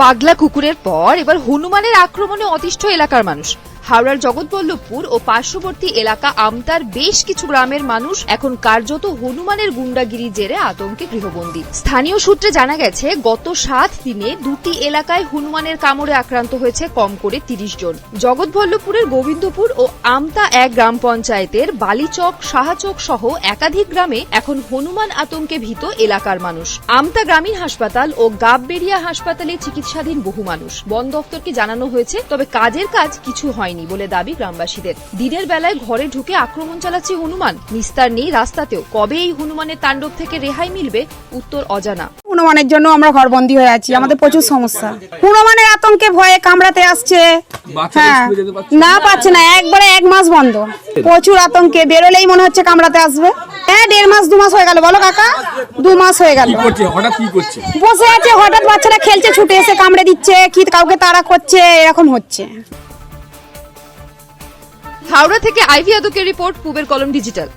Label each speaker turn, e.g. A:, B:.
A: পাগলা কুকুরের পর এবার হনুমানের আক্রমণে অতিষ্ঠ এলাকার মানুষ। হাওড়ার জগৎবল্লভপুর ও পার্শ্ববর্তী এলাকা আমতার বেশ কিছু গ্রামের মানুষ এখন কার্যত হনুমানের গুন্ডাগিরি জেরে আতঙ্কে গৃহবন্দী। স্থানীয় সূত্রে জানা গেছে, গত সাত দিনে দুটি এলাকায় হনুমানের কামড়ে আক্রান্ত হয়েছে কম করে তিরিশ জন। জগৎবল্লভপুরের গোবিন্দপুর ও আমতা এক গ্রাম পঞ্চায়েতের বালিচক, সাহাচক সহ একাধিক গ্রামে এখন হনুমান আতঙ্কে ভীত এলাকার মানুষ। আমতা গ্রামীণ হাসপাতাল ও গাববেড়িয়া হাসপাতালে চিকিৎসাধীন বহু মানুষ। বন দফতরকে জানানো হয়েছে, তবে কাজের কাজ কিছু হয়নি। বলে দাবি গ্রামবাসীদের। দিনের বেলায় ঘরে ঢুকে আক্রমণ চালাচ্ছে হনুমান। নিস্তার নেই রাস্তাতেও। কবে এই হনুমানের তাণ্ডব থেকে রেহাই মিলবে? উত্তর অজানা।
B: হনুমানের জন্য আমরা ঘরবন্দি হয়ে আছি। আমাদের প্রচুর সমস্যা। হনুমানের আতঙ্কে ভয়ে কামড়াতে আসছে। হ্যাঁ না। পাচ্ছে না। একবারে এক মাস বন্ধ। প্রচুর আতঙ্কে। বেরোলেই মনে হচ্ছে কামড়াতে আসবে। হ্যাঁ দেড় মাস দু মাস হয়ে গেল। বলো কাকা দু মাস হয়ে গেল। বসে আছে। হঠাৎ বাচ্চারা খেলছে ছুটে এসে কামড়ে দিচ্ছে। কি কাউকে তাড়া করছে এরকম হচ্ছে।
A: হাওড়া থেকে আইভি আদকের রিপোর্ট পুবের কলম ডিজিটাল।